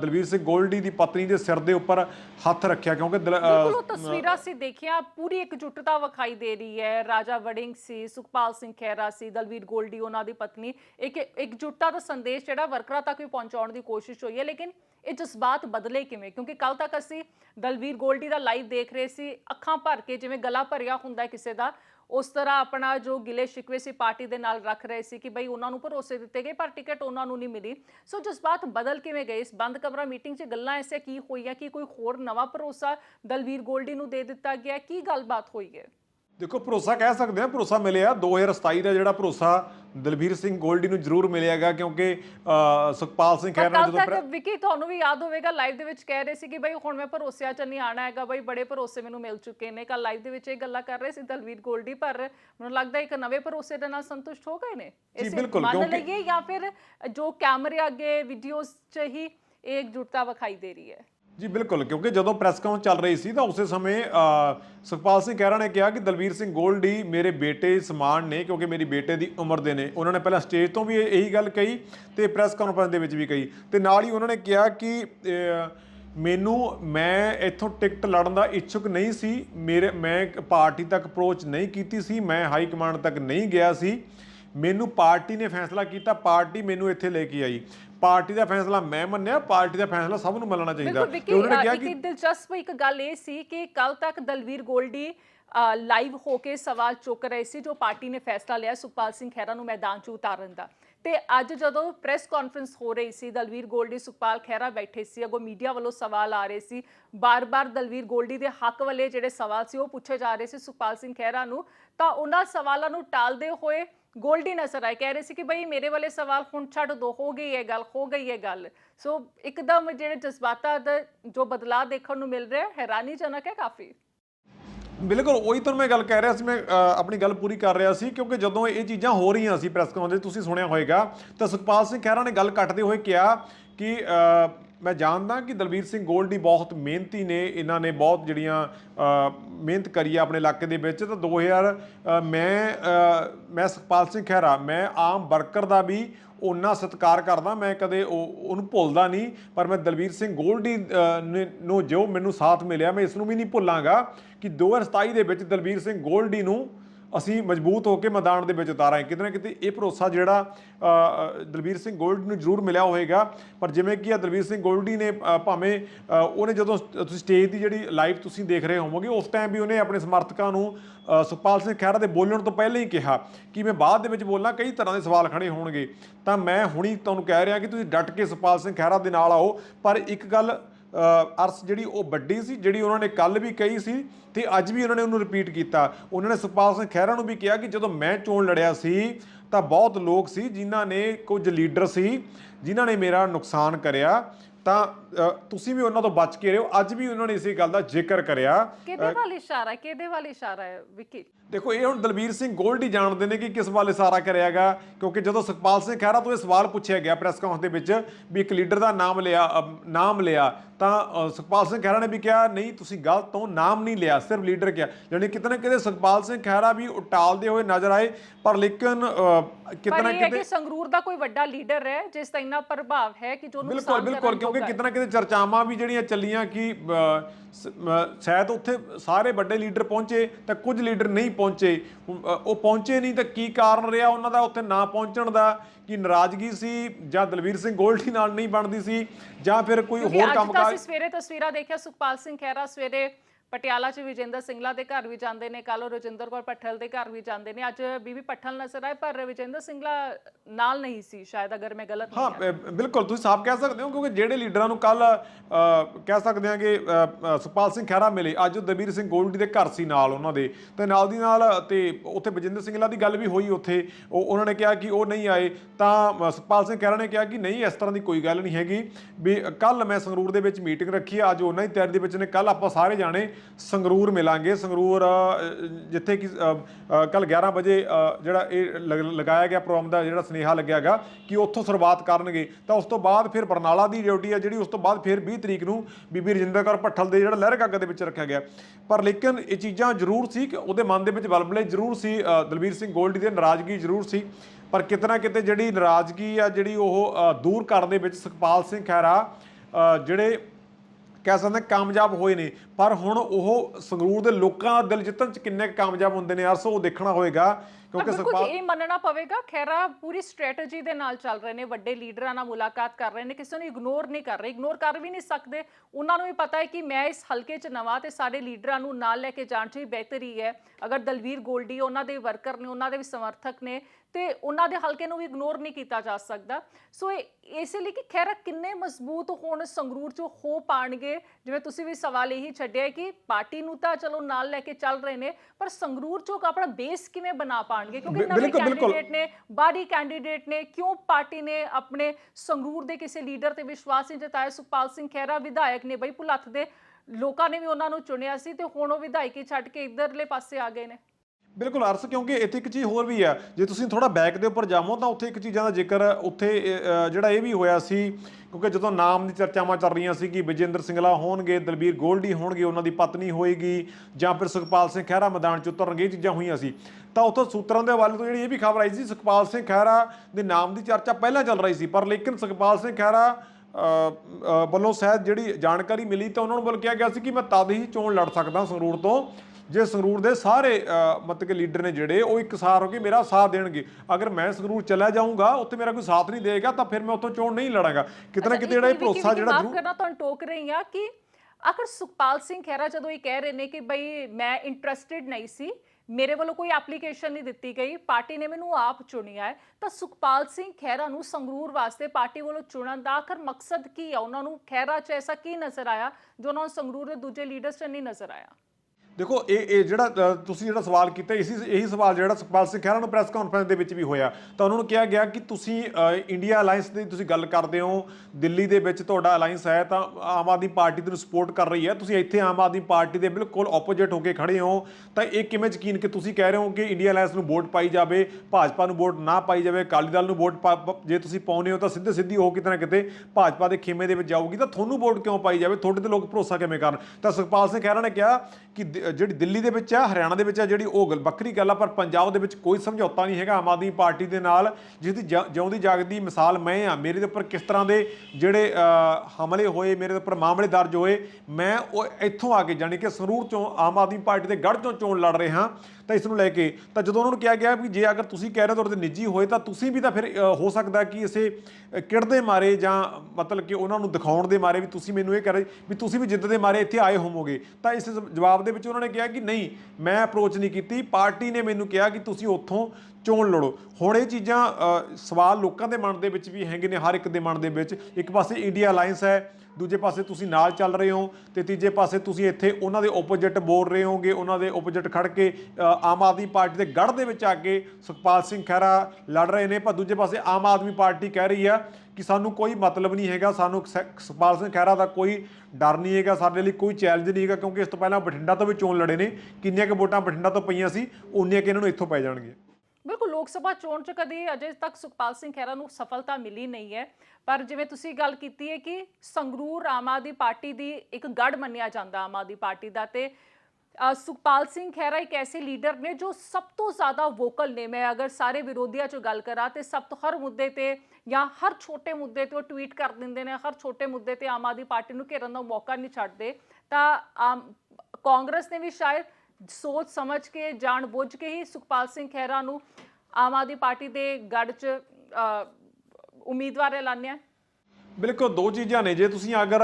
[SPEAKER 2] ਦਲਵੀਰ ਸਿੰਘ ਗੋਲਡੀ ਦੀ ਪਤਨੀ ਦੇ ਸਿਰ ਦੇ ਉੱਪਰ ਹੱਥ ਰੱਖਿਆ ਕਿਉਂਕਿ
[SPEAKER 1] ਬਿਲਕੁਲ ਉਹ ਤਸਵੀਰਾਂ ਸੀ ਦੇਖਿਆ ਪੂਰੀ ਇਕਜੁੱਟਤਾ ਵਿਖਾਈ ਦੇ ਰਹੀ ਹੈ। ਰਾਜਾ ਵੜਿੰਗ ਸੀ ਸੁਖਪਾਲ ਸਿੰਘ ਖਹਿਰਾ ਸੀ ਦਲਵੀਰ ਗੋਲਡੀ ਉਹਨਾਂ ਦੀ ਪਤਨੀ। ਇੱਕ ਇਕਜੁੱਟਤਾ ਦਾ ਸੰਦੇਸ਼ ਜਿਹੜਾ ਵਰਕਰਾਂ ਤੱਕ ਵੀ ਪਹੁੰਚਾਉਣ ਦੀ ਕੋਸ਼ਿਸ਼ ਹੋਈ ਹੈ ਲੇਕਿਨ ਇਹ ਜਜ਼ਬਾਤ ਬਦਲੇ ਕਿਵੇਂ? ਕਿਉਂਕਿ ਕੱਲ ਤੱਕ ਅਸੀਂ ਦਲਵੀਰ ਗੋਲਡੀ ਦਾ ਲਾਈਵ ਦੇਖ ਰਹੇ ਸੀ, ਅੱਖਾਂ ਭਰ ਕੇ ਜਿਵੇਂ ਗਲਾ ਭਰਿਆ ਹੁੰਦਾ ਕਿਸੇ ਦਾ, ਉਸ ਤਰ੍ਹਾਂ ਆਪਣਾ ਜੋ ਗਿਲੇ ਸ਼ਿਕਵੇ ਸੀ ਪਾਰਟੀ ਦੇ ਨਾਲ ਰੱਖ ਰਹੇ ਸੀ ਕਿ ਬਈ ਉਹਨਾਂ ਨੂੰ ਭਰੋਸੇ ਦਿੱਤੇ ਗਏ, ਪਰ ਟਿਕਟ ਉਹਨਾਂ ਨੂੰ ਨਹੀਂ ਮਿਲੀ। ਸੋ ਜਜ਼ਬਾਤ ਬਦਲ ਕਿਵੇਂ ਗਏ? ਇਸ ਬੰਦ ਕਮਰਾ ਮੀਟਿੰਗ 'ਚ ਗੱਲਾਂ ਐਸੇ ਕੀ ਹੋਈਆਂ? ਕਿ ਕੋਈ ਹੋਰ ਨਵਾਂ ਭਰੋਸਾ ਦਲਵੀਰ ਗੋਲਡੀ ਨੂੰ ਦੇ ਦਿੱਤਾ ਗਿਆ? ਕੀ ਗੱਲਬਾਤ ਹੋਈ ਹੈ?
[SPEAKER 2] ਦੇਖੋ ਭਰੋਸਾ ਕਹਿ ਸਕਦੇ ਹਾਂ ਭਰੋਸਾ ਮਿਲਿਆ। 2027 ਦਾ ਜਿਹੜਾ ਭਰੋਸਾ ਦਲਬੀਰ ਸਿੰਘ ਗੋਲਡੀ ਨੂੰ ਜ਼ਰੂਰ ਮਿਲਿਆਗਾ ਕਿਉਂਕਿ ਸੁਖਪਾਲ ਸਿੰਘ ਖਹਿਰਾ ਜਦੋਂ
[SPEAKER 1] ਤੱਕ ਵਿਕੀ ਤੁਹਾਨੂੰ ਵੀ ਯਾਦ ਹੋਵੇਗਾ ਲਾਈਵ ਦੇ ਵਿੱਚ ਕਹਿ ਰਹੇ ਸੀ ਕਿ ਬਈ ਹੁਣ ਮੈਂ ਭਰੋਸਿਆਂ 'ਚ ਨਹੀਂ ਆਣਾ ਹੈਗਾ ਬਈ ਬੜੇ ਭਰੋਸੇ ਮੈਨੂੰ ਮਿਲ ਚੁੱਕੇ ਨੇ। ਕੱਲ ਲਾਈਵ ਦੇ ਵਿੱਚ ਇਹ ਗੱਲਾਂ ਕਰ ਰਹੇ ਸੀ ਦਲਵੀਰ ਗੋਲਡੀ ਪਰ ਮੈਨੂੰ ਲੱਗਦਾ ਇੱਕ ਨਵੇਂ ਭਰੋਸੇ ਦੇ ਨਾਲ ਸੰਤੁਸ਼ਟ ਹੋ ਗਏ ਨੇ। ਇਸੇ ਮੰਨ ਲਈਏ ਜਾਂ ਫਿਰ ਜੋ ਕੈਮਰੇ ਅੱਗੇ ਵੀਡੀਓਜ਼ 'ਚ ਹੀ ਇਹ ਇਕਜੁੱਟਤਾ ਵਿਖਾਈ ਦੇ ਰਹੀ ਹੈ।
[SPEAKER 2] ਜੀ, ਬਿਲਕੁਲ, ਕਿਉਂਕਿ ਜਦੋਂ ਪ੍ਰੈਸ ਕਾਨਫਰੰਸ ਚੱਲ ਰਹੀ ਸੀ ਤਾਂ ਉਸੇ ਸਮੇਂ ਸੁਖਪਾਲ ਸਿੰਘ ਖਹਿਰਾ ਨੇ ਕਿਹਾ ਕਿ ਦਲਵੀਰ ਸਿੰਘ ਗੋਲਡੀ ਮੇਰੇ ਬੇਟੇ ਸਮਾਨ ਨੇ, ਕਿਉਂਕਿ ਮੇਰੀ ਬੇਟੇ ਦੀ ਉਮਰ ਦੇ ਨੇ। ਉਹਨਾਂ ਨੇ ਪਹਿਲਾਂ ਸਟੇਜ ਤੋਂ ਵੀ ਇਹੀ ਗੱਲ ਕਹੀ ਤੇ ਪ੍ਰੈਸ ਕਾਨਫਰੰਸ ਦੇ ਵਿੱਚ ਵੀ ਕਹੀ। ਤੇ ਨਾਲ ਹੀ ਉਹਨਾਂ ਨੇ ਕਿਹਾ ਕਿ ਮੈਨੂੰ, ਮੈਂ ਇੱਥੋਂ ਟਿਕਟ ਲੜਨ ਦਾ ਇੱਛੁਕ ਨਹੀਂ ਸੀ। ਮੇਰੇ, ਮੈਂ ਪਾਰਟੀ ਤੱਕ ਅਪਰੋਚ ਨਹੀਂ ਕੀਤੀ ਸੀ। ਮੈਂ ਹਾਈ ਕਮਾਂਡ ਤੱਕ ਨਹੀਂ ਗਿਆ ਸੀ। ਮੈਨੂੰ ਪਾਰਟੀ ਨੇ ਫੈਸਲਾ ਕੀਤਾ ਪਾਰਟੀ ਮੈਨੂੰ ਇੱਥੇ ਲੈ ਕੇ ਆਈ। ਪਾਰਟੀ ਦਾ ਫੈਸਲਾ ਮੈਂ ਮੰਨਿਆ ਪਾਰਟੀ ਦਾ ਫੈਸਲਾ ਸਭ ਨੂੰ ਮਿਲਣਾ ਚਾਹੀਦਾ। ਤੇ ਉਹਨਾਂ ਨੇ ਕਿਹਾ
[SPEAKER 1] ਇੱਕ
[SPEAKER 2] ਕਿ
[SPEAKER 1] ਦਿਲਚਸਪ ਇੱਕ ਗੱਲ ਇਹ ਸੀ ਕਿ ਕੱਲ ਤੱਕ ਦਲਵੀਰ ਗੋਲਡੀ ਲਾਈਵ ਹੋ ਕੇ ਸਵਾਲ ਚੁੱਕ ਰਹੇ ਸੀ ਜੋ ਪਾਰਟੀ ਨੇ ਫੈਸਲਾ ਲਿਆ ਸੁਖਪਾਲ ਸਿੰਘ ਖਹਿਰਾ ਨੂੰ ਮੈਦਾਨ 'ਚ ਉਤਾਰਨ ਦਾ। ਤੇ ਅੱਜ ਜਦੋਂ ਪ੍ਰੈਸ ਕਾਨਫਰੰਸ ਹੋ ਰਹੀ ਸੀ ਦਲਵੀਰ ਗੋਲਡੀ ਸੁਖਪਾਲ ਖਹਿਰਾ ਬੈਠੇ ਸੀ ਅਗੋ ਮੀਡੀਆ ਵੱਲੋਂ ਸਵਾਲ ਆ ਰਹੇ ਸੀ ਬਾਰ-ਬਾਰ ਦਲਵੀਰ ਗੋਲਡੀ ਦੇ ਹੱਕ ਵਾਲੇ ਜਿਹੜੇ ਸਵਾਲ ਸੀ ਉਹ ਪੁੱਛੇ ਜਾ ਰਹੇ ਸੀ ਸੁਖਪਾਲ ਸਿੰਘ ਖਹਿਰਾ ਨੂੰ। ਤਾਂ ਉਹਨਾਂ ਸਵਾਲਾਂ ਨੂੰ ਟਾਲਦੇ ਹੋਏ ਗੋਲਡੀ ਨਜ਼ਰ ਆਏ ਕਹਿ ਰਹੇ ਸੀ ਕਿ ਬਈ ਮੇਰੇ ਵਾਲੇ ਸਵਾਲ ਹੁਣ ਛੱਡ ਦੋ ਹੋ ਗਈ ਹੈ ਗੱਲ ਹੋ ਗਈ ਹੈ ਗੱਲ। ਸੋ ਇੱਕਦਮ ਜਿਹੜੇ ਜਜ਼ਬਾਤਾਂ ਦਾ ਜੋ ਬਦਲਾਅ ਦੇਖਣ ਨੂੰ ਮਿਲ ਰਿਹਾ ਹੈ ਹੈਰਾਨੀਜਨਕ ਹੈ ਕਾਫੀ।
[SPEAKER 2] ਬਿਲਕੁਲ ਉਹੀ ਤਾਂ ਮੈਂ ਗੱਲ ਕਹਿ ਰਿਹਾ ਸੀ ਮੈਂ ਆਪਣੀ ਗੱਲ ਪੂਰੀ ਕਰ ਰਿਹਾ ਸੀ ਕਿਉਂਕਿ ਜਦੋਂ ਇਹ ਚੀਜ਼ਾਂ ਹੋ ਰਹੀਆਂ ਸੀ ਪ੍ਰੈਸ ਕਾਨਫਰੰਸ ਤੁਸੀਂ ਸੁਣਿਆ ਹੋਵੇਗਾ ਤਾਂ ਸੁਖਪਾਲ ਸਿੰਘ ਖਹਿਰਾ ਨੇ ਗੱਲ ਕੱਟਦੇ ਹੋਏ ਕਿਹਾ ਕਿ ਅ, ਮੈਂ ਜਾਣਦਾ ਕਿ ਦਲਬੀਰ ਸਿੰਘ ਗੋਲਡੀ ਬਹੁਤ ਮਿਹਨਤੀ ਨੇ ਇਹਨਾਂ ਨੇ ਬਹੁਤ ਜਿਹੜੀਆਂ ਮਿਹਨਤ ਕਰੀ ਆ ਆਪਣੇ ਇਲਾਕੇ ਦੇ ਵਿੱਚ। ਤਾਂ 2000 ਅ, ਮੈਂ ਮੈਂ ਸੁਖਪਾਲ ਸਿੰਘ ਖਹਿਰਾ ਮੈਂ ਆਮ ਵਰਕਰ ਦਾ ਵੀ ਉਹਨਾਂ ਸਤਿਕਾਰ ਕਰਦਾ ਮੈਂ ਕਦੇ ਉਹ ਉਹਨੂੰ ਭੁੱਲਦਾ ਨਹੀਂ ਪਰ ਮੈਂ ਦਲਬੀਰ ਸਿੰਘ ਗੋਲਡੀ ਨੇ- ਨੂੰ ਜੋ ਮੈਨੂੰ ਸਾਥ ਮਿਲਿਆ ਮੈਂ ਇਸ ਨੂੰ ਵੀ ਨਹੀਂ ਭੁੱਲਾਂਗਾ ਕਿ 2027 ਦੇ ਵਿੱਚ ਦਲਬੀਰ ਸਿੰਘ ਗੋਲਡੀ ਨੂੰ ਅਸੀਂ ਮਜ਼ਬੂਤ ਹੋ ਕੇ ਮੈਦਾਨ ਦੇ ਵਿੱਚ ਉਤਾਰਾਂਗੇ। ਕਿਤੇ ਨਾ ਕਿਤੇ ਇਹ ਭਰੋਸਾ ਜਿਹੜਾ ਦਲਬੀਰ ਸਿੰਘ ਗੋਲਡੀ ਨੂੰ ਜ਼ਰੂਰ ਮਿਲਿਆ ਹੋਵੇਗਾ। ਪਰ ਜਿਵੇਂ ਕਿ ਆ ਦਲਬੀਰ ਸਿੰਘ ਗੋਲਡੀ ਨੇ ਭਾਵੇਂ ਉਹਨੇ ਜਦੋਂ ਤੁਸੀਂ ਸਟੇਜ ਦੀ ਜਿਹੜੀ ਲਾਈਵ ਤੁਸੀਂ ਦੇਖ ਰਹੇ ਹੋਵੋਗੇ, ਉਸ ਟਾਈਮ ਵੀ ਉਹਨੇ ਆਪਣੇ ਸਮਰਥਕਾਂ ਨੂੰ ਸੁਖਪਾਲ ਸਿੰਘ ਖਹਿਰਾ ਦੇ ਬੋਲਣ ਤੋਂ ਪਹਿਲਾਂ ਹੀ ਕਿਹਾ ਕਿ ਮੈਂ ਬਾਅਦ ਦੇ ਵਿੱਚ ਬੋਲਾਂ ਕਈ ਤਰ੍ਹਾਂ ਦੇ ਸਵਾਲ ਖੜੇ ਹੋਣਗੇ। ਤਾਂ ਮੈਂ ਹੁਣੀ ਤੁਹਾਨੂੰ ਕਹਿ ਰਿਹਾ ਕਿ ਤੁਸੀਂ ਡਟ ਕੇ ਸੁਖਪਾਲ ਸਿੰਘ ਖਹਿਰਾ ਦੇ ਨਾਲ ਆਓ। ਪਰ ਇੱਕ ਗੱਲ ਅਰਸ ਜਿਹੜੀ ਉਹ ਵੱਡੀ ਸੀ ਜਿਹੜੀ ਉਹਨਾਂ ਨੇ ਕੱਲ ਵੀ ਕਹੀ ਸੀ ਤੇ ਅੱਜ ਵੀ ਉਹਨਾਂ ਨੇ ਉਹਨੂੰ ਰਿਪੀਟ ਕੀਤਾ। ਉਹਨਾਂ ਨੇ ਸੁਖਪਾਲ ਸਿੰਘ ਖਹਿਰਾ ਨੂੰ ਵੀ ਕਿਹਾ ਕਿ ਜਦੋਂ ਮੈਂ ਚੋਣ ਲੜਿਆ ਸੀ ਤਾਂ ਬਹੁਤ ਲੋਕ ਸੀ ਜਿਨ੍ਹਾਂ ਨੇ ਕੁਝ ਲੀਡਰ ਸੀ ਜਿਨ੍ਹਾਂ ਨੇ ਮੇਰਾ ਨੁਕਸਾਨ ਕਰਿਆ। ਤਾਂ ਤੁਸੀਂ ਵੀ ਉਹਨਾਂ ਤੋਂ ਬਚ ਕੇ ਰਹੋ। ਅੱਜ ਵੀ ਉਹਨਾਂ ਨੇ ਇਸੇ ਗੱਲ ਦਾ ਜ਼ਿਕਰ ਕਰਿਆ।
[SPEAKER 1] ਕਿਹਦੇ ਵੱਲ ਇਸ਼ਾਰਾ ਕਿਹਦੇ ਵੱਲ ਇਸ਼ਾਰਾ ਹੈ ਵਿੱਕੀ?
[SPEAKER 2] ਦੇਖੋ ਇਹ ਹੁਣ ਦਲਬੀਰ ਸਿੰਘ ਗੋਲਡੀ ਜਾਣਦੇ ਨੇ ਕਿ ਕਿਸ ਵੱਲ ਇਸ਼ਾਰਾ ਕਰਿਆਗਾ ਕਿਉਂਕਿ ਜਦੋਂ ਸੁਖਪਾਲ ਸਿੰਘ ਖਹਿਰਾ ਤੋਂ ਇਹ ਸਵਾਲ ਪੁੱਛਿਆ ਗਿਆ ਪ੍ਰੈਸ ਕਾਨਫਰੰਸ ਦੇ ਵਿੱਚ ਵੀ ਇੱਕ ਲੀਡਰ ਦਾ ਨਾਮ ਲਿਆ ਨਾਮ ਲਿਆ ਤਾਂ ਸੁਖਪਾਲ ਸਿੰਘ ਖਹਿਰਾ ਨੇ ਵੀ ਕਿਹਾ ਨਹੀਂ ਤੁਸੀਂ ਗਲਤ ਹੋ ਨਾਮ ਨਹੀਂ ਲਿਆ ਸਿਰਫ ਲੀਡਰ ਕਿਹਾ ਯਾਨੀ ਕਿਤੇ ਨਾ ਕਿਤੇ ਸੁਖਪਾਲ ਸਿੰਘ ਖਹਿਰਾ ਵੀ ਉਟਾਲਦੇ ਹੋਏ ਨਜ਼ਰ ਆਏ ਪਰ ਲੇਕਿਨ ਅ, ਕਿਤੇ
[SPEAKER 1] ਸੰਗਰੂਰ ਦਾ ਕੋਈ ਵੱਡਾ ਲੀਡਰ ਹੈ ਜਿਸ ਦਾ ਇੰਨਾ ਪ੍ਰਭਾਵ ਹੈ ਕਿ ਜੋ
[SPEAKER 2] ਬਿਲਕੁਲ ਬਿਲਕੁਲ ਕਿਉਂਕਿ
[SPEAKER 1] ਹੈ।
[SPEAKER 2] ਕਿਤੇ ਚਰਚਾਵਾਂ ਵੀ ਜਿਹੜੀਆਂ ਚੱਲੀਆਂ ਕਿ ਸ਼ਾਇਦ ਉੱਥੇ ਸਾਰੇ ਵੱਡੇ ਲੀਡਰ ਪਹੁੰਚੇ ਤਾਂ ਕੁਝ ਲੀਡਰ ਨਹੀਂ ਪਹੁੰਚੇ। ਉਹ ਪਹੁੰਚੇ ਨਹੀਂ ਤਾਂ ਕੀ ਕਾਰਨ ਰਿਹਾ ਉਹਨਾਂ ਦਾ? ਉੱਥੇ ਨਾ ਪਹੁੰਚਣ ਦਾ ਕੀ ਨਾਰਾਜ਼ਗੀ ਸੀ ਜਾਂ ਦਲਵੀਰ ਸਿੰਘ ਗੋਲਡੀ ਨਾਲ ਨਹੀਂ ਬਣਦੀ ਸੀ ਜਾਂ ਫਿਰ ਕੋਈ ਹੋਰ ਕੰਮਕਾਜ
[SPEAKER 1] ਅਸੀਂ ਸਵੇਰੇ ਤਸਵੀਰਾਂ ਦੇਖਿਆ ਸੁਖਪਾਲ ਸਿੰਘ ਖਹਿਰਾ ਸਵੇਰੇ ਪਟਿਆਲਾ 'ਚ ਵਿਜੇਂਦਰ ਸਿੰਗਲਾ ਦੇ ਘਰ ਵੀ ਜਾਂਦੇ ਨੇ ਕੱਲ ਰਜਿੰਦਰ ਕੌਰ ਪੱਠਲ ਦੇ ਘਰ ਵੀ ਜਾਂਦੇ ਨੇ। ਅੱਜ ਬੀਬੀ ਪੱਠਲ ਨਜ਼ਰ ਆਏ ਪਰ ਵਿਜੇਂਦਰ ਸਿੰਗਲਾ ਨਾਲ ਨਹੀਂ ਸੀ ਸ਼ਾਇਦ ਅਗਰ ਮੈਂ ਗਲਤ
[SPEAKER 2] ਹਾਂ ਬਿਲਕੁਲ ਤੁਸੀਂ ਸਾਫ਼ ਕਹਿ ਸਕਦੇ ਹੋ ਕਿਉਂਕਿ ਜਿਹੜੇ ਲੀਡਰਾਂ ਨੂੰ ਕੱਲ ਕਹਿ ਸਕਦੇ ਹਾਂ ਕਿ ਸੁਖਪਾਲ ਸਿੰਘ ਖਹਿਰਾ ਮਿਲੇ ਅੱਜ ਉਹ ਦਲਬੀਰ ਸਿੰਘ ਗੋਲਡੀ ਦੇ ਘਰ ਸੀ ਨਾਲ ਉਹਨਾਂ ਦੇ। ਤੇ ਨਾਲ ਦੀ ਨਾਲ ਤੇ ਉੱਥੇ ਬਜਿੰਦਰ ਸਿੰਘਲਾ ਦੀ ਗੱਲ ਵੀ ਹੋਈ ਉੱਥੇ ਉਹ ਉਹਨਾਂ ਨੇ ਕਿਹਾ ਕਿ ਉਹ ਨਹੀਂ ਆਏ ਤਾਂ ਅ, ਸੁਖਪਾਲ ਸਿੰਘ ਖਹਿਰਾ ਨੇ ਕਿਹਾ ਕਿ ਨਹੀਂ ਇਸ ਤਰ੍ਹਾਂ ਦੀ ਕੋਈ ਗੱਲ ਨਹੀਂ ਹੈਗੀ। ਵੀ ਕੱਲ ਮੈਂ ਸੰਗਰੂਰ ਦੇ ਵਿੱਚ ਮੀਟਿੰਗ ਰੱਖੀ ਹੈ ਅੱਜ ਉਹਨਾਂ ਦੀ ਤਿਆਰੀ ਦੇ ਵਿੱਚ ਨੇ ਕੱਲ ਆਪਾਂ ਸਾਰੇ ਜਾਣੇ ਸੰਗਰੂਰ ਮਿਲਾਂਗੇ। ਸੰਗਰੂਰ ਜਿੱਥੇ ਕਿ ਕੱਲ 11 ਵਜੇ ਜਿਹੜਾ ਇਹ ਲਗ- ਲਗਾਇਆ ਗਿਆ ਪ੍ਰੋਗਰਾਮ ਦਾ ਜਿਹੜਾ ਸੁਨੇਹਾ ਲੱਗਿਆਗਾ ਕਿ ਉੱਥੋਂ ਸ਼ੁਰੂਆਤ ਕਰਨਗੇ। ਤਾਂ ਉਸ ਤੋਂ ਬਾਅਦ ਫਿਰ ਬਰਨਾਲਾ ਦੀ ਡਿਊਟੀ ਹੈ ਜਿਹੜੀ ਉਸ ਤੋਂ ਬਾਅਦ ਫਿਰ 20 ਤਰੀਕ ਨੂੰ ਬੀਬੀ ਰਜਿੰਦਰ ਕੌਰ ਭੱਠਲ ਦੇ ਜਿਹੜਾ ਲਹਿਰ ਗੱਗ ਦੇ ਵਿੱਚ ਰੱਖਿਆ ਗਿਆ। ਪਰ ਲੇਕਿਨ ਇਹ ਚੀਜ਼ਾਂ ਜ਼ਰੂਰ ਸੀ ਕਿ ਉਹਦੇ ਮਨ ਦੇ ਵਿੱਚ ਬਲਬਲੇ ਜ਼ਰੂਰ ਸੀ ਦਲਬੀਰ ਸਿੰਘ ਗੋਲਡੀ ਦੇ ਨਾਰਾਜ਼ਗੀ ਜ਼ਰੂਰ ਸੀ। ਪਰ ਕਿਤੇ ਨਾ ਕਿਤੇ ਜਿਹੜੀ ਨਾਰਾਜ਼ਗੀ ਆ, ਜਿਹੜੀ ਉਹ ਦੂਰ ਕਰਨ ਦੇ ਵਿੱਚ ਸੁਖਪਾਲ ਸਿੰਘ ਖਹਿਰਾ ਜਿਹੜੇ ਕਹਿ ਸਕਦੇ ਹਾਂ ਕਾਮਯਾਬ ਹੋਏ ਨੇ। ਪਰ ਹੁਣ ਉਹ ਸੰਗਰੂਰ ਦੇ ਲੋਕਾਂ ਦਾ ਦਿਲ ਜਿੱਤਣ ਚ ਕਿੰਨੇ ਕਾਮਯਾਬ ਹੁੰਦੇ ਨੇ ਅਰਸੋ ਉਹ ਦੇਖਣਾ ਹੋਏਗਾ। ਕਿਉਂਕਿ ਸੁਖਪਾਲ
[SPEAKER 1] ਇਹ ਮੰਨਣਾ ਪਵੇਗਾ ਖੈਰਾ ਪੂਰੀ ਸਟ੍ਰੈਟਜੀ ਦੇ ਨਾਲ ਚੱਲ ਰਹੇ ਨੇ ਵੱਡੇ ਲੀਡਰਾਂ ਨਾਲ ਮੁਲਾਕਾਤ ਕਰ ਰਹੇ ਨੇ ਕਿਸੇ ਨੂੰ ਇਗਨੋਰ ਨਹੀਂ ਕਰ ਰਹੇ ਇਗਨੋਰ ਕਰ ਵੀ ਨਹੀਂ ਸਕਦੇ। ਉਹਨਾਂ ਨੂੰ ਵੀ ਪਤਾ ਹੈ ਕਿ ਮੈਂ ਇਸ ਹਲਕੇ 'ਚ ਨਵਾਂ ਤੇ ਸਾਡੇ ਲੀਡਰਾਂ ਨੂੰ ਨਾਲ ਲੈ ਕੇ ਜਾਣ 'ਚ ਵੀ ਬਿਹਤਰੀ ਹੈ। ਅਗਰ ਦਲਵੀਰ ਗੋਲਡੀ ਉਹਨਾਂ ਦੇ ਵਰਕਰ ਨੇ ਉਹਨਾਂ ਦੇ ਵੀ ਸਮਰਥਕ ਨੇ ਤੇ ਉਹਨਾਂ ਦੇ ਹਲਕੇ ਨੂੰ ਵੀ ਇਗਨੋਰ ਨਹੀਂ ਕੀਤਾ ਜਾ ਸਕਦਾ। ਸੋ ਇਸੇ ਲਈ ਕਿ ਖੈਰਾ ਕਿੰਨੇ ਮਜ਼ਬੂਤ ਹੋਣ ਸੰਗਰੂਰ 'ਚ ਹੋ ਪਾਣਗੇ? ਜਿਵੇਂ ਤੁਸੀਂ ਵੀ ਸਵਾਲ ਇਹੀ ਛੱਡਿਆ ਕਿ ਪਾਰਟੀ ਨੂੰ ਤਾਂ ਚਲੋ ਨਾਲ ਲੈ ਕੇ ਚੱਲ ਰਹੇ ਨੇ ਪਰ ਸੰਗਰੂਰ 'ਚੋਂ ਆਪਣਾ ਬੇਸ ਕਿਵੇਂ ਬਣਾ ਪਾਣਗੇ? ਕਿਉਂਕਿ ਨਵੇਂ। ਕੈਂਡੀਡੇਟ ਨੇ ਬਾਹਰੀ ਕੈਂਡੀਡੇਟ ਨੇ ਕਿਉਂ ਪਾਰਟੀ ਨੇ ਆਪਣੇ ਸੰਗਰੂਰ ਦੇ ਕਿਸੇ ਲੀਡਰ ਤੇ ਵਿਸ਼ਵਾਸ ਨਹੀਂ ਜਤਾਇਆ? ਸੁਖਪਾਲ ਸਿੰਘ ਖਹਿਰਾ ਵਿਧਾਇਕ ਨੇ ਬਈ ਭੁਲੱਥ ਦੇ ਲੋਕਾਂ ਨੇ ਵੀ ਉਹਨਾਂ ਨੂੰ ਚੁਣਿਆ ਸੀ ਤੇ ਹੁਣ ਉਹ ਵਿਧਾਇਕੀ ਛੱਡ ਕੇ ਇਧਰਲੇ ਪਾਸੇ ਆ ਗਏ ਨੇ।
[SPEAKER 2] ਬਿਲਕੁਲ ਅਰਸ ਕਿਉਂਕਿ ਇੱਥੇ ਇੱਕ ਚੀਜ਼ ਹੋਰ ਵੀ ਆ ਜੇ ਤੁਸੀਂ ਥੋੜਾ ਬੈਕ ਦੇ ਉੱਪਰ ਜਾਵੋ ਤਾਂ ਉੱਥੇ ਇੱਕ ਚੀਜ਼ਾਂ ਦਾ ਜ਼ਿਕਰ ਉੱਥੇ ਅ, ਜਿਹੜਾ ਇਹ ਵੀ ਹੋਇਆ ਸੀ ਕਿਉਂਕਿ ਜਦੋਂ ਨਾਮ ਦੀ ਚਰਚਾਵਾਂ ਚੱਲ ਰਹੀਆਂ ਸੀ ਕਿ ਵਿਜੇਂਦਰ ਸਿੰਗਲਾ ਹੋਣਗੇ ਦਲਬੀਰ ਗੋਲਡੀ ਹੋਣਗੇ ਉਹਨਾਂ ਦੀ ਪਤਨੀ ਹੋਏਗੀ ਜਾਂ ਫਿਰ ਸੁਖਪਾਲ ਸਿੰਘ ਖਹਿਰਾ ਮੈਦਾਨ 'ਚ ਉਤਰਨਗੇ ਇਹ ਚੀਜ਼ਾਂ ਹੋਈਆਂ ਸੀ। ਤਾਂ ਉੱਥੋਂ ਸੂਤਰਾਂ ਦੇ ਹਵਾਲੇ ਤੋਂ ਜਿਹੜੀ ਇਹ ਵੀ ਖਬਰ ਆਈ ਸੀ ਸੁਖਪਾਲ ਸਿੰਘ ਖਹਿਰਾ ਦੇ ਨਾਮ ਦੀ ਚਰਚਾ ਪਹਿਲਾਂ ਚੱਲ ਰਹੀ ਸੀ ਪਰ ਲੇਕਿਨ ਸੁਖਪਾਲ ਸਿੰਘ ਖਹਿਰਾ ਅ, ਅ, ਵੱਲੋਂ ਸ਼ਾਇਦ ਜਿਹੜੀ ਜਾਣਕਾਰੀ ਮਿਲੀ ਤਾਂ ਉਹਨਾਂ ਨੂੰ ਵੱਲ ਕਿਹਾ ਗਿਆ ਸੀ ਕਿ ਮੈਂ ਤਦ ਹੀ ਚੋਣ ਲੜ ਸਕਦਾ ਸੰਗਰੂਰ ਤੋਂ। ਜੇ ਸੰਗਰੂਰ ਦੇ ਸਾਰੇ ਮਤਲਬ ਕਿ ਲੀਡਰ ਨੇ ਜਿਹੜੇ ਉਹ ਇੱਕਸਾਰ ਹੋ ਕੇ ਮੇਰਾ ਸਾਥ ਦੇਣਗੇ। ਅਗਰ ਮੈਂ ਸੰਗਰੂਰ ਚਲਾ ਜਾਊਂਗਾ ਉੱਥੇ ਮੇਰਾ ਕੋਈ ਸਾਥ ਨਹੀਂ ਦੇਗਾ ਤਾਂ ਫਿਰ ਮੈਂ ਉੱਥੋਂ ਚੋਣ ਨਹੀਂ ਲੜਾਂਗਾ। ਕਿਤੇ ਨਾ ਕਿਤੇ ਜਿਹੜਾ ਇਹ ਭਰੋਸਾ ਜਿਹੜਾ ਜ਼ਰੂਰ
[SPEAKER 1] ਕਰਨਾ ਤੁਹਾਨੂੰ ਟੋਕ ਰਹੀ ਆ ਕਿ ਆਖਰ ਸੁਖਪਾਲ ਸਿੰਘ ਖਹਿਰਾ ਜਦੋਂ ਇਹ ਕਹਿ ਰਹੇ ਨੇ ਕਿ ਬਈ ਮੈਂ ਇੰਟਰਸਟਿਡ ਨਹੀਂ ਸੀ ਮੇਰੇ ਵੱਲੋਂ ਕੋਈ ਐਪਲੀਕੇਸ਼ਨ ਨਹੀਂ ਦਿੱਤੀ ਗਈ ਪਾਰਟੀ ਨੇ ਮੈਨੂੰ ਆਪ ਚੁਣਿਆ ਹੈ ਤਾਂ ਸੁਖਪਾਲ ਸਿੰਘ ਖਹਿਰਾ ਨੂੰ ਸੰਗਰੂਰ ਵਾਸਤੇ ਪਾਰਟੀ ਵੱਲੋਂ ਚੁਣਨ ਦਾ ਆਖਰ ਮਕਸਦ ਕੀ ਹੈ ਉਹਨਾਂ ਨੂੰ ਖਹਿਰਾ 'ਚ ਐਸਾ ਕੀ ਨਜ਼ਰ ਆਇਆ ਜੋ ਉਹਨਾਂ ਨੂੰ ਸੰਗਰੂਰ ਦੇ ਦੂਜੇ ਲੀਡਰਸ 'ਚ ਨਹੀਂ ਨਜ਼ਰ ਆਇਆ?
[SPEAKER 2] ਦੇਖੋ ਇਹ ਇਹ ਜਿਹੜਾ ਅ, ਤੁਸੀਂ ਜਿਹੜਾ ਸਵਾਲ ਕੀਤਾ ਇਸੀ ਇਹੀ ਸਵਾਲ ਜਿਹੜਾ ਸੁਖਪਾਲ ਸਿੰਘ ਖਹਿਰਾ ਨੂੰ ਪ੍ਰੈਸ ਕਾਨਫਰੰਸ ਦੇ ਵਿੱਚ ਵੀ ਹੋਇਆ। ਤਾਂ ਉਹਨਾਂ ਨੂੰ ਕਿਹਾ ਗਿਆ ਕਿ ਤੁਸੀਂ ਅ, ਇੰਡੀਆ ਅਲਾਈਅੰਸ ਦੀ ਤੁਸੀਂ ਗੱਲ ਕਰਦੇ ਹੋ ਦਿੱਲੀ ਦੇ ਵਿੱਚ ਤੁਹਾਡਾ ਅਲਾਈਅੰਸ ਹੈ ਤਾਂ ਆਮ ਆਦਮੀ ਪਾਰਟੀ ਤੁਹਾਨੂੰ ਸਪੋਰਟ ਕਰ ਰਹੀ ਹੈ। ਤੁਸੀਂ ਇੱਥੇ ਆਮ ਆਦਮੀ ਪਾਰਟੀ ਦੇ ਬਿਲਕੁਲ ਆਪੋਜ਼ਿਟ ਹੋ ਕੇ ਖੜੇ ਹੋ। ਤਾਂ ਇਹ ਕਿਵੇਂ ਯਕੀਨ ਕਿ ਤੁਸੀਂ ਕਹਿ ਰਹੇ ਹੋ ਕਿ ਇੰਡੀਆ ਅਲਾਈਅੰਸ ਨੂੰ ਵੋਟ ਪਾਈ ਜਾਵੇ ਭਾਜਪਾ ਨੂੰ ਵੋਟ ਨਾ ਪਾਈ ਜਾਵੇ ਅਕਾਲੀ ਦਲ ਨੂੰ ਵੋਟ ਪਾ- ਪ- ਜੇ ਤੁਸੀਂ ਪਾਉਨੇ ਹੋ ਤਾਂ ਸਿੱਧੇ ਸਿੱਧੀ ਉਹ ਕਿਤੇ ਨਾ ਕਿਤੇ ਭਾਜਪਾ ਦੇ ਖੇਮੇ ਦੇ ਵਿੱਚ ਜਾਊਗੀ। ਤਾਂ ਤੁਹਾਨੂੰ ਵੋਟ ਕਿਉਂ ਪਾਈ ਜਾਵੇ? ਤੁਹਾਡੇ ਤੇ ਲੋਕ ਭਰੋਸਾ ਕਿਵੇਂ ਕਰਨ? ਤਾਂ ਸੁਖਪਾਲ ਸਿੰਘ ਖਹਿਰਾ ਨੇ ਕਿਹਾ ਕਿ ਦ- ਜਿਹੜੀ ਦਿੱਲੀ ਦੇ ਵਿੱਚ ਆ ਹਰਿਆਣਾ ਦੇ ਵਿੱਚ ਆ ਜਿਹੜੀ ਉਹ ਗੱਲ ਵੱਖਰੀ ਗੱਲ ਆ ਪਰ ਪੰਜਾਬ ਦੇ ਵਿੱਚ ਕੋਈ ਸਮਝੌਤਾ ਨਹੀਂ ਹੈਗਾ ਆਮ ਆਦਮੀ ਪਾਰਟੀ ਦੇ ਨਾਲ ਜਿਸਦੀ ਜ- ਜਿਉਂਦੀ ਜਾਗਦੀ ਮਿਸਾਲ ਮੈਂ ਆ ਮੇਰੇ ਦੇ ਉੱਪਰ ਕਿਸ ਤਰ੍ਹਾਂ ਦੇ ਜਿਹੜੇ ਹਮਲੇ ਹੋਏ ਮੇਰੇ ਦੇ ਉੱਪਰ ਮਾਮਲੇ ਦਰਜ ਹੋਏ ਮੈਂ ਉਹ ਇੱਥੋਂ ਆ ਕੇ ਜਾਣੀ ਕਿ ਸੰਗਰੂਰ ਚੋਂ ਆਮ ਆਦਮੀ ਪਾਰਟੀ ਦੇ ਗੜ੍ਹ ਚੋਂ ਚੋਣ ਲੜ ਰਹੇ ਹਾਂ ਤਾਂ ਇਸ ਨੂੰ ਲੈ ਕੇ ਤਾਂ ਜਦੋਂ ਉਹਨਾਂ ਨੂੰ ਕਿਹਾ ਗਿਆ ਵੀ ਜੇ ਅਗਰ ਤੁਸੀਂ ਕਹਿ ਰਹੇ ਹੋ ਤੇ ਨਿੱਜੀ ਹੋਏ ਤਾਂ ਤੁਸੀਂ ਵੀ ਤਾਂ ਫਿਰ ਹੋ ਸਕਦਾ ਕਿ ਇਸੇ ਅ, ਕਿੜਦੇ ਮਾਰੇ ਜਾਂ ਮਤਲਬ ਕਿ ਉਹਨਾਂ ਨੂੰ ਦਿਖਾਉਣ ਦੇ ਮਾਰੇ ਵੀ ਤੁਸੀਂ ਮੈਨੂੰ ਇਹ ਕਰ ਰਹੇ ਵੀ ਤੁਸੀਂ ਵੀ ਜਿੱਦ ਦੇ ਮਾਰੇ ਇੱਥੇ ਆਏ ਹੋਵੋਗੇ ਤਾਂ ਇਸ ਜਵਾਬ ਦੇ ਵਿੱਚ ਉਹਨਾਂ ਨੇ ਕਿਹਾ ਕਿ ਨਹੀਂ, ਮੈਂ ਅਪਰੋਚ ਨਹੀਂ ਕੀਤੀ, ਪਾਰਟੀ ਨੇ ਮੈਨੂੰ ਕਿਹਾ ਕਿ ਤੁਸੀਂ ਉੱਥੋਂ ਚੋਣ ਲੜੋ। ਹੁਣ ਇਹ ਚੀਜ਼ਾਂ ਸਵਾਲ ਲੋਕਾਂ ਦੇ ਮਨ ਦੇ ਵਿੱਚ ਵੀ ਹੈਗੇ ਨੇ, ਹਰ ਇੱਕ ਦੇ ਮਨ ਦੇ ਵਿੱਚ। ਇੱਕ ਪਾਸੇ ਇੰਡੀਆ ਅਲਾਈਅੰਸ ਹੈ ਦੂਜੇ ਪਾਸੇ ਤੁਸੀਂ ਨਾਲ ਚੱਲ ਰਹੇ ਹੋ ਤੇ ਤੀਜੇ ਪਾਸੇ ਤੁਸੀਂ ਇੱਥੇ ਉਹਨਾਂ ਦੇ ਆਪੋਜ਼ਿਟ ਬੋਲ ਰਹੇ ਹੋਗੇ, ਉਹਨਾਂ ਦੇ ਆਪੋਜ਼ਿਟ ਖੜ ਕੇ ਆਮ ਆਦਮੀ ਪਾਰਟੀ ਦੇ ਗੜ੍ਹ ਦੇ ਵਿੱਚ ਆ ਕੇ ਸੁਖਪਾਲ ਸਿੰਘ ਖਹਿਰਾ ਲੜ ਰਹੇ ਨੇ, ਪਰ ਦੂਜੇ ਪਾਸੇ ਆਮ ਆਦਮੀ ਪਾਰਟੀ ਕਹਿ ਰਹੀ ਆ ਕਿ ਸਾਨੂੰ ਕੋਈ ਮਤਲਬ ਨਹੀਂ ਹੈਗਾ, ਸਾਨੂੰ ਸ- ਸੁਖਪਾਲ ਸਿੰਘ ਖਹਿਰਾ ਦਾ ਕੋਈ ਡਰ ਨਹੀਂ ਹੈਗਾ, ਸਾਡੇ ਲਈ ਕੋਈ ਚੈਲੰਜ ਨਹੀਂ ਹੈਗਾ, ਕਿਉਂਕਿ ਇਸ ਤੋਂ ਪਹਿਲਾਂ ਬਠਿੰਡਾ ਤੋਂ ਵੀ ਚੋਣ ਲੜੇ ਨੇ, ਕਿੰਨੀਆਂ ਕੁ ਵੋਟਾਂ ਬਠਿੰਡਾ ਤੋਂ ਪਈਆਂ ਸੀ, ਉਨੀਆਂ ਕਿ ਇਹਨਾਂ ਨੂੰ ਇੱਥੋਂ ਪੈ ਜਾਣਗੀਆਂ।
[SPEAKER 1] ਬਿਲਕੁਲ ਲੋਕ ਸਭਾ ਚੋਣ ਚ ਕਦੀ ਅਜੇ ਤੱਕ ਸੁਖਪਾਲ ਸਿੰਘ ਖਹਿਰਾ ਨੂੰ ਸਫਲਤਾ ਮਿਲੀ ਨਹੀਂ ਹੈ। ਪਰ ਜਿਵੇਂ ਤੁਸੀਂ ਗੱਲ ਕੀਤੀ ਹੈ ਕਿ ਸੰਗਰੂਰ ਆਮ ਆਦਮੀ ਪਾਰਟੀ ਦੀ ਇੱਕ ਗੜ ਮੰਨਿਆ ਜਾਂਦਾ ਆਮ ਆਦਮੀ ਪਾਰਟੀ ਦਾ ਤੇ ਸੁਖਪਾਲ ਸਿੰਘ ਖਹਿਰਾ ਇੱਕ ਐਸੇ ਲੀਡਰ ਨੇ ਜੋ ਸਭ ਤੋਂ ਜ਼ਿਆਦਾ ਵੋਕਲ ਨੇ। ਮੈਂ ਅਗਰ ਸਾਰੇ ਵਿਰੋਧੀਆਂ ਚ ਗੱਲ ਕਰਾਂ ਤੇ ਸਭ ਤੋਂ ਹਰ ਮੁੱਦੇ ਤੇ ਜਾਂ ਹਰ ਛੋਟੇ ਮੁੱਦੇ ਤੇ ਉਹ ਟਵੀਟ ਕਰ ਦਿੰਦੇ ਨੇ, ਹਰ ਛੋਟੇ ਮੁੱਦੇ ਤੇ ਆਮ ਆਦਮੀ ਪਾਰਟੀ ਨੂੰ ਘੇਰਨ ਦਾ ਮੌਕਾ ਨਹੀਂ ਛੱਡਦੇ, ਤਾਂ ਆਮ ਕਾਂਗਰਸ ਨੇ ਵੀ ਸ਼ਾਇਦ ਸੋਚ ਸਮਝ ਕੇ ਜਾਣ ਬੁੱਝ ਕੇ ਹੀ ਸੁਖਪਾਲ ਸਿੰਘ ਖਹਿਰਾ ਨੂੰ ਆਮ ਆਦਮੀ ਪਾਰਟੀ ਦੇ ਗੜ ਚ ਉਮੀਦਵਾਰ ਐਲਾਨਿਆ।
[SPEAKER 2] ਬਿਲਕੁਲ, ਦੋ ਚੀਜ਼ਾਂ ਨੇ। ਜੇ ਤੁਸੀਂ ਅਗਰ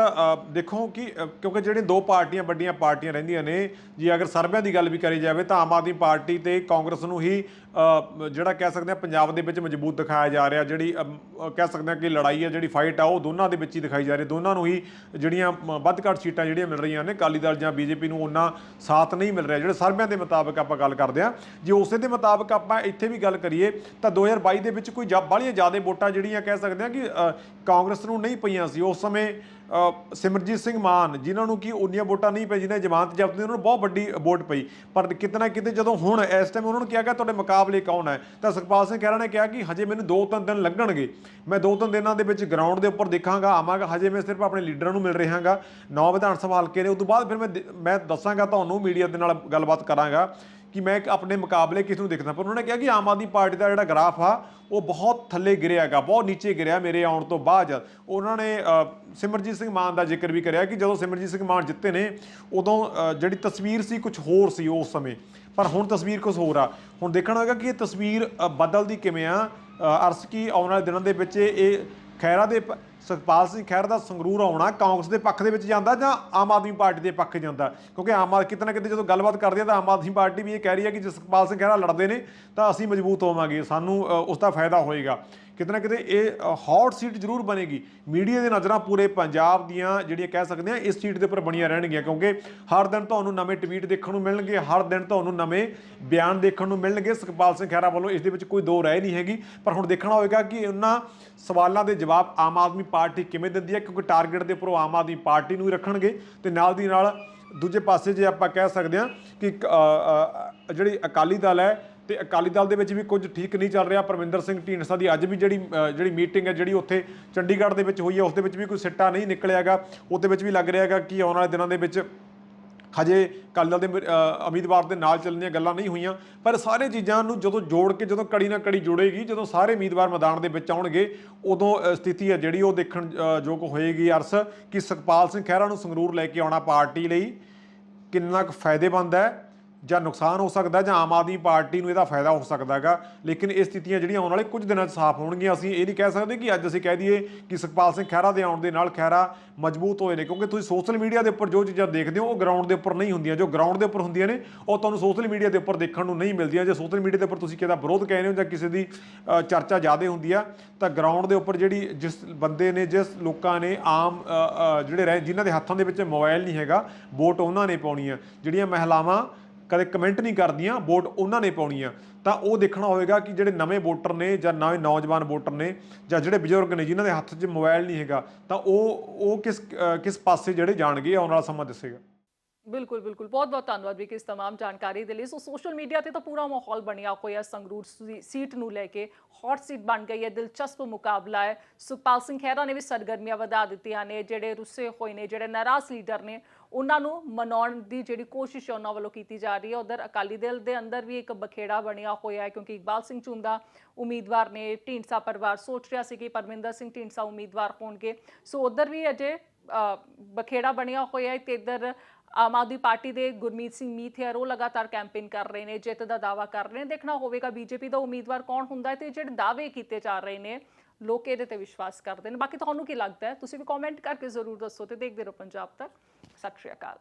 [SPEAKER 2] ਦੇਖੋ ਕਿ ਕਿਉਂਕਿ ਜਿਹੜੇ ਦੋ ਪਾਰਟੀਆਂ, ਵੱਡੀਆਂ ਪਾਰਟੀਆਂ ਰਹਿੰਦੀਆਂ ਨੇ, ਜੇ ਅਗਰ ਸਰਵਿਆਂ ਦੀ ਗੱਲ ਵੀ ਕਰੀ ਜਾਵੇ, ਤਾਂ ਆਮ ਆਦਮੀ ਪਾਰਟੀ ਤੇ ਕਾਂਗਰਸ ਨੂੰ ਹੀ ਜਿਹੜਾ ਕਹਿ ਸਕਦੇ ਆ ਪੰਜਾਬ ਦੇ ਵਿੱਚ ਮਜ਼ਬੂਤ ਦਿਖਾਇਆ ਜਾ ਰਿਹਾ, ਜਿਹੜੀ ਕਹਿ ਸਕਦੇ ਆ ਕਿ ਲੜਾਈ ਹੈ, ਜਿਹੜੀ ਫਾਈਟ ਆ, ਉਹ ਦੋਨਾਂ ਦੇ ਵਿੱਚ ਹੀ ਦਿਖਾਈ ਜਾ ਰਹੀ ਦੋਨਾਂ ਨੂੰ ਹੀ ਜਿਹੜੀਆਂ ਵੱਧ ਘੱਟ ਸੀਟਾਂ ਜਿਹੜੀਆਂ ਮਿਲ ਰਹੀਆਂ ਨੇ, ਅਕਾਲੀ ਦਲ ਜਾਂ ਬੀਜੇਪੀ ਨੂੰ ਉਹਨਾਂ ਸਾਥ ਨਹੀਂ ਮਿਲ ਰਿਹਾ, ਜਿਹੜੇ ਸਰਵਿਆਂ ਦੇ ਮੁਤਾਬਕ ਆਪਾਂ ਗੱਲ ਕਰਦੇ ਆ ਜੇ ਉਸੇ ਦੇ ਮੁਤਾਬਕ ਆਪਾਂ ਇੱਥੇ ਵੀ ਗੱਲ ਕਰੀਏ, ਤਾਂ 2022 ਦੇ ਵਿੱਚ ਕੋਈ ਬਾਹਲੀਆਂ ਜ਼ਿਆਦਾ ਵੋਟਾਂ ਜਿਹੜੀਆਂ ਕਹਿ ਸਕਦੇ ਆ ਕਿ ਕਾਂਗਰਸ ਨੂੰ ਨਹੀਂ ਪਈਆਂ ਸੀ। ਉਸ ਸਮੇਂ ਸਿਮਰਜੀਤ ਸਿੰਘ ਮਾਨ, ਜਿਨ੍ਹਾਂ ਨੂੰ ਕਿ ਉਨੀਆਂ ਵੋਟਾਂ ਨਹੀਂ ਪਈ ਜਿਨ੍ਹਾਂ ਜਮਾਨਤ ਜ਼ਬਤ ਉਹਨਾਂ ਨੂੰ ਬਹੁਤ ਵੱਡੀ ਵੋਟ ਪਈ। ਪਰ ਕਿਤੇ ਨਾ ਕਿਤੇ ਜਦੋਂ ਹੁਣ ਇਸ ਟਾਈਮ ਉਹਨਾਂ ਨੂੰ ਕਿਹਾ ਗਿਆ ਤੁਹਾਡੇ ਮੁਕਾਬਲੇ ਕੌਣ ਹੈ, ਤਾਂ ਸੁਖਪਾਲ ਸਿੰਘ ਖਹਿਰਾ ਨੇ ਕਿਹਾ ਕਿ ਹਜੇ ਮੈਨੂੰ ਦੋ ਤਿੰਨ ਦਿਨ ਲੱਗਣਗੇ। ਮੈਂ ਦੋ ਤਿੰਨ ਦਿਨਾਂ ਦੇ ਵਿੱਚ ਗਰਾਊਂਡ ਦੇ ਉੱਪਰ ਦੇਖਾਂਗਾ, ਆਵਾਂਗਾ, ਹਜੇ ਮੈਂ ਸਿਰਫ ਆਪਣੇ ਲੀਡਰਾਂ ਨੂੰ ਮਿਲ ਰਿਹਾਗਾ। ਨੌ ਵਿਧਾਨ ਸਭਾ ਹਲਕੇ ਨੇ, ਉਸ ਤੋਂ ਬਾਅਦ ਫਿਰ ਮੈਂ ਮੈਂ ਦੱਸਾਂਗਾ ਤੁਹਾਨੂੰ, ਮੀਡੀਆ ਦੇ ਨਾਲ ਗੱਲਬਾਤ ਕਰਾਂਗਾ। ਕਿ ਮੈਂ ਆਪਣੇ ਮੁਕਾਬਲੇ ਕਿਸ ਨੂੰ ਦੇਖਦਾ, ਪਰ ਉਹਨਾਂ ਨੇ ਕਿਹਾ ਕਿ ਆਮ ਆਦਮੀ ਪਾਰਟੀ ਦਾ ਜਿਹੜਾ ਗ੍ਰਾਫ ਆ, ਉਹ ਬਹੁਤ ਥੱਲੇ ਗਿਰਿਆਗਾ ਬਹੁਤ ਨੀਚੇ ਗਿਰਿਆ ਮੇਰੇ ਆਉਣ ਤੋਂ ਬਾਅਦ। ਉਹਨਾਂ ਨੇ ਸਿਮਰਜੀਤ ਸਿੰਘ ਮਾਨ ਦਾ ਜ਼ਿਕਰ ਵੀ ਕਰਿਆ ਕਿ ਜਦੋਂ ਸਿਮਰਜੀਤ ਸਿੰਘ ਮਾਨ ਜਿੱਤੇ ਨੇ, ਉਦੋਂ ਜਿਹੜੀ ਤਸਵੀਰ ਸੀ ਕੁਝ ਹੋਰ ਸੀ ਉਸ ਸਮੇਂ। ਪਰ ਹੁਣ ਤਸਵੀਰ ਕੁਝ ਹੋਰ ਆ। ਹੁਣ ਦੇਖਣਾ ਹੋਏਗਾ ਕਿ ਇਹ ਤਸਵੀਰ ਬਦਲਦੀ ਕਿਵੇਂ ਆ? ਅਰਸ ਕੀ ਆਉਣ ਵਾਲੇ ਦਿਨਾਂ ਦੇ ਵਿੱਚ ਇਹ ਖੈਰਾ ਦੇ ਸੁਖਪਾਲ ਸਿੰਘ ਖਹਿਰਾ ਦਾ ਸੰਗਰੂਰ ਆਉਣਾ ਕਾਂਗਰਸ ਦੇ ਪੱਖ ਦੇ ਵਿੱਚ ਜਾਂਦਾ ਜਾਂ ਆਮ ਆਦਮੀ ਪਾਰਟੀ ਦੇ ਪੱਖ ਜਾਂਦਾ? ਕਿਉਂਕਿ ਆਮ ਆਦਮੀ ਕਿਤੇ ਨਾ ਕਿਤੇ ਜਦੋਂ ਗੱਲਬਾਤ ਕਰਦੇ ਆ ਤਾਂ ਆਮ ਆਦਮੀ ਪਾਰਟੀ ਵੀ ਇਹ ਕਹਿ ਰਹੀ ਹੈ ਕਿ ਜੇ ਸੁਖਪਾਲ ਸਿੰਘ ਖਹਿਰਾ ਲੜਦੇ ਨੇ ਤਾਂ ਅਸੀਂ ਮਜ਼ਬੂਤ ਹੋਵਾਂਗੇ, ਸਾਨੂੰ ਉਸ ਦਾ ਫਾਇਦਾ ਹੋਏਗਾ। ਕਿਤੇ ਨਾ ਕਿਤੇ ਇਹ ਹੌਟ ਸੀਟ ਜ਼ਰੂਰ ਬਣੇਗੀ। ਮੀਡੀਆ ਦੇ ਨਜ਼ਰਾਂ ਪੂਰੇ ਪੰਜਾਬ ਦੀਆਂ ਜਿਹੜੀਆਂ ਕਹਿ ਸਕਦੇ ਆ, ਇਸ ਸੀਟ ਦੇ ਉੱਪਰ ਬਣੀਆਂ ਰਹਿਣਗੀਆਂ, ਕਿਉਂਕਿ ਹਰ ਦਿਨ ਤੁਹਾਨੂੰ ਨਵੇਂ ਟਵੀਟ ਦੇਖਣ ਨੂੰ ਮਿਲਣਗੇ, ਹਰ ਦਿਨ ਤੁਹਾਨੂੰ ਨਵੇਂ ਬਿਆਨ ਦੇਖਣ ਨੂੰ ਮਿਲਣਗੇ। ਸੁਖਪਾਲ ਸਿੰਘ ਖਹਿਰਾ ਵੱਲੋਂ ਇਸ ਦੇ ਵਿੱਚ ਕੋਈ ਦੋ ਰਾਏ ਨਹੀਂ ਹੈਗੀ, ਪਰ ਹੁਣ ਦੇਖਣਾ ਹੋਵੇਗਾ ਕਿ ਉਹਨਾਂ ਸਵਾਲਾਂ ਦੇ ਜਵਾਬ ਆਮ ਆਦਮੀ ਪਾਰਟੀ ਕਿਵੇਂ ਦਿੰਦੀ ਹੈ? ਕਿਉਂਕਿ ਟਾਰਗੇਟ ਦੇ ਉੱਪਰ ਆਮ ਆਦਮੀ ਪਾਰਟੀ ਨੂੰ ਹੀ ਰੱਖਣਗੇ ਤੇ ਨਾਲ ਦੀ ਨਾਲ ਦੂਜੇ ਪਾਸੇ ਜੇ ਆਪਾਂ ਕਹਿ ਸਕਦੇ ਹਾਂ ਕਿ ਜਿਹੜੀ ਅਕਾਲੀ ਦਲ ਹੈ ਤੇ ਅਕਾਲੀ ਦਲ ਦੇ ਵਿੱਚ ਵੀ ਕੁਝ ਠੀਕ ਨਹੀਂ ਚੱਲ ਰਿਹਾ। ਪਰਮਿੰਦਰ ਸਿੰਘ ਢੀਂਡਸਾ ਦੀ ਅੱਜ ਵੀ ਜਿਹੜੀ ਜਿਹੜੀ ਮੀਟਿੰਗ ਹੈ, ਜਿਹੜੀ ਉੱਥੇ ਚੰਡੀਗੜ੍ਹ ਦੇ ਵਿੱਚ ਹੋਈ ਹੈ, ਉਸ ਦੇ ਵਿੱਚ ਵੀ ਕੋਈ ਸਿੱਟਾ ਨਹੀਂ ਨਿਕਲਿਆਗਾ ਉਹਦੇ ਵਿੱਚ ਵੀ ਲੱਗ ਰਿਹਾ ਹੈਗਾ ਕਿ ਆਉਣ ਵਾਲੇ ਦਿਨਾਂ ਦੇ ਵਿੱਚ ਹਜੇ ਅਕਾਲੀ ਦਲ ਦੇ ਉਮੀਦਵਾਰ ਦੇ ਨਾਲ ਚੱਲਣ ਦੀਆਂ ਗੱਲਾਂ ਨਹੀਂ ਹੋਈਆਂ ਪਰ ਸਾਰੇ ਚੀਜ਼ਾਂ ਨੂੰ ਜਦੋਂ ਜੋੜ ਕੇ ਜਦੋਂ ਕੜੀ ਨਾ ਕੜੀ ਜੁੜੇਗੀ ਜਦੋਂ ਸਾਰੇ ਉਮੀਦਵਾਰ ਮੈਦਾਨ ਦੇ ਵਿੱਚ ਆਉਣਗੇ ਉਦੋਂ ਸਥਿਤੀ ਹੈ ਜਿਹੜੀ ਉਹ ਦੇਖਣ ਅ, ਯੋਗ ਹੋਏਗੀ ਅਰਸ ਕਿ ਸੁਖਪਾਲ ਸਿੰਘ ਖਹਿਰਾ ਨੂੰ ਸੰਗਰੂਰ ਲੈ ਕੇ ਆਉਣਾ ਪਾਰਟੀ ਲਈ ਕਿੰਨਾ ਕੁ ਫਾਇਦੇਮੰਦ ਹੈ। ਜਾਂ ਨੁਕਸਾਨ ਹੋ ਸਕਦਾ ਜਾਂ ਆਮ ਆਦਮੀ ਪਾਰਟੀ ਨੂੰ ਇਹਦਾ ਫਾਇਦਾ ਹੋ ਸਕਦਾ ਹੈਗਾ। ਲੇਕਿਨ ਇਹ ਸਥਿਤੀਆਂ ਜਿਹੜੀਆਂ ਆਉਣ ਵਾਲੇ ਕੁਝ ਦਿਨਾਂ 'ਚ ਸਾਫ਼ ਹੋਣਗੀਆਂ। ਅਸੀਂ ਇਹ ਨਹੀਂ ਕਹਿ ਸਕਦੇ ਕਿ ਅੱਜ ਅਸੀਂ ਕਹਿ ਦਈਏ ਕਿ ਸੁਖਪਾਲ ਸਿੰਘ ਖਹਿਰਾ ਦੇ ਆਉਣ ਦੇ ਨਾਲ ਖਹਿਰਾ ਮਜ਼ਬੂਤ ਹੋਏ ਨੇ। ਕਿਉਂਕਿ ਤੁਸੀਂ ਸੋਸ਼ਲ ਮੀਡੀਆ ਦੇ ਉੱਪਰ ਜੋ ਚੀਜ਼ਾਂ ਦੇਖਦੇ ਹੋ, ਉਹ ਗਰਾਊਂਡ ਦੇ ਉੱਪਰ ਨਹੀਂ ਹੁੰਦੀਆਂ। ਜੋ ਗਰਾਊਂਡ ਦੇ ਉੱਪਰ ਹੁੰਦੀਆਂ ਨੇ, ਉਹ ਤੁਹਾਨੂੰ ਸੋਸ਼ਲ ਮੀਡੀਆ ਦੇ ਉੱਪਰ ਦੇਖਣ ਨੂੰ ਨਹੀਂ ਮਿਲਦੀਆਂ। ਜੇ ਸੋਸ਼ਲ ਮੀਡੀਆ ਦੇ ਉੱਪਰ ਤੁਸੀਂ ਕਿਹਦਾ ਵਿਰੋਧ ਕਹਿ ਰਹੇ ਹੋ ਜਾਂ ਕਿਸੇ ਦੀ ਚਰਚਾ ਜ਼ਿਆਦਾ ਹੁੰਦੀ ਆ, ਤਾਂ ਗਰਾਊਂਡ ਦੇ ਉੱਪਰ ਜਿਹੜੀ ਜਿਸ ਬੰਦੇ ਨੇ, ਜਿਸ ਲੋਕਾਂ ਨੇ ਆਮ ਜਿਹੜੇ ਰਹਿ, ਜਿਨ੍ਹਾਂ ਦੇ ਹੱਥਾਂ ਦੇ ਵਿੱਚ ਮੋਬਾਈਲ ਨਹੀਂ ਹੈਗਾ, ਵੋਟ ਉਹਨਾਂ ਨੇ ਪਾਉਣੀ ਆ। ਜਿਹੜੀਆਂ ਮਹਿਲਾਵਾਂ ਕਦੇ ਕਮੈਂਟ ਨਹੀਂ ਕਰਦੀਆਂ ਵੋਟ ਉਹਨਾਂ ਨੇ ਪਾਉਣੀ ਆ ਤਾਂ ਉਹ ਦੇਖਣਾ ਹੋਵੇਗਾ ਕਿ ਜਿਹੜੇ ਨਵੇਂ ਵੋਟਰ ਨੇ ਜਾਂ ਨਵੇਂ ਨੌਜਵਾਨ ਵੋਟਰ ਨੇ ਜਾਂ ਜਿਹੜੇ ਬਜ਼ੁਰਗ ਨੇ ਜਿਨ੍ਹਾਂ ਦੇ ਹੱਥ 'ਚ ਮੋਬਾਈਲ ਨਹੀਂ ਹੈਗਾ ਤਾਂ ਉਹ ਉਹ ਕਿਸ ਅ, ਕਿਸ ਪਾਸੇ ਜਿਹੜੇ ਜਾਣਗੇ ਆਉਣ ਵਾਲਾ ਸਮਾਂ ਦੱਸੇਗਾ
[SPEAKER 1] ਬਿਲਕੁਲ ਬਿਲਕੁਲ ਬਹੁਤ ਬਹੁਤ ਧੰਨਵਾਦ ਵੀ ਇਸ तमाम ਜਾਣਕਾਰੀ ਦੇ ਲਈ ਸੋ ਸੋਸ਼ਲ ਮੀਡੀਆ ਤੇ ਤਾਂ ਪੂਰਾ ਮਾਹੌਲ ਬਣਿਆ ਹੋਇਆ ਸੰਗਰੂਰ ਸੀ- ਸੀਟ ਨੂੰ ਲੈ ਕੇ ਹੌਟ ਸੀਟ ਬਣ ਗਈ ਹੈ ਦਿਲਚਸਪ ਮੁਕਾਬਲਾ ਹੈ ਸੁਖਪਾਲ ਸਿੰਘ ਖਹਿਰਾ ਨੇ ਵੀ ਸਰਗਰਮੀਆਂ ਵਧਾ ਦਿੱਤੀਆਂ ਨੇ ਜਿਹੜੇ ਰੁੱਸੇ ਹੋਏ ਨੇ ਜਿਹੜੇ ਨਾਰਾਜ਼ ਲੀਡਰ ਨੇ ਉਹਨਾਂ ਨੂੰ ਮਨਾਉਣ ਦੀ ਜਿਹੜੀ ਕੋਸ਼ਿਸ਼ ਉਹਨਾਂ ਵੱਲੋਂ ਕੀਤੀ ਜਾ ਰਹੀ ਹੈ। ਉਧਰ ਅਕਾਲੀ ਦਲ ਦੇ ਅੰਦਰ ਵੀ ਇੱਕ ਬਖੇੜਾ ਬਣਿਆ ਹੋਇਆ ਹੈ ਕਿਉਂਕਿ ਇਕਬਾਲ ਸਿੰਘ ਚੁੰਦਾ ਉਮੀਦਵਾਰ ਨੇ ਢੀਂਡਸਾ ਪਰਿਵਾਰ ਸੋਚ ਰਿਹਾ ਸੀ ਕਿ ਪਰਮਿੰਦਰ ਸਿੰਘ ਢੀਂਡਸਾ ਉਮੀਦਵਾਰ ਹੋਣਗੇ। ਸੋ ਉਧਰ ਵੀ ਅਜੇ ਬਖੇੜਾ ਬਣਿਆ ਹੋਇਆ ਹੈ ਤੇ ਇੱਧਰ ਆਮ ਆਦਮੀ ਪਾਰਟੀ ਦੇ ਗੁਰਮੀਤ ਸਿੰਘ ਮੀਥਿਆਰ ਉਹ ਲਗਾਤਾਰ ਕੈਂਪੇਨ ਕਰ ਰਹੇ ਨੇ, ਜਿੱਤ ਦਾ ਦਾਵਾ ਕਰ ਰਹੇ ਨੇ। ਦੇਖਣਾ ਹੋਵੇਗਾ ਬੀਜੇਪੀ ਦਾ ਉਮੀਦਵਾਰ ਕੌਣ ਹੁੰਦਾ ਹੈ ਤੇ ਜਿਹੜੇ ਦਾਅਵੇ ਕੀਤੇ ਜਾ ਰਹੇ ਨੇ, ਲੋਕ ਇਹਦੇ ਤੇ ਵਿਸ਼ਵਾਸ ਕਰਦੇ ਨੇ। ਬਾਕੀ ਤੁਹਾਨੂੰ ਕੀ ਲੱਗਦਾ ਹੈ? ਤੁਸੀਂ ਵੀ ਕਮੈਂਟ ਕਰਕੇ ਜ਼ਰੂਰ ਦੱਸੋ ਤੇ ਦੇਖਦੇ ਰਹੋ ਪੰਜਾਬ ਤੱਕ। ਸਤਿ ਸ਼੍ਰੀ ਅਕਾਲ।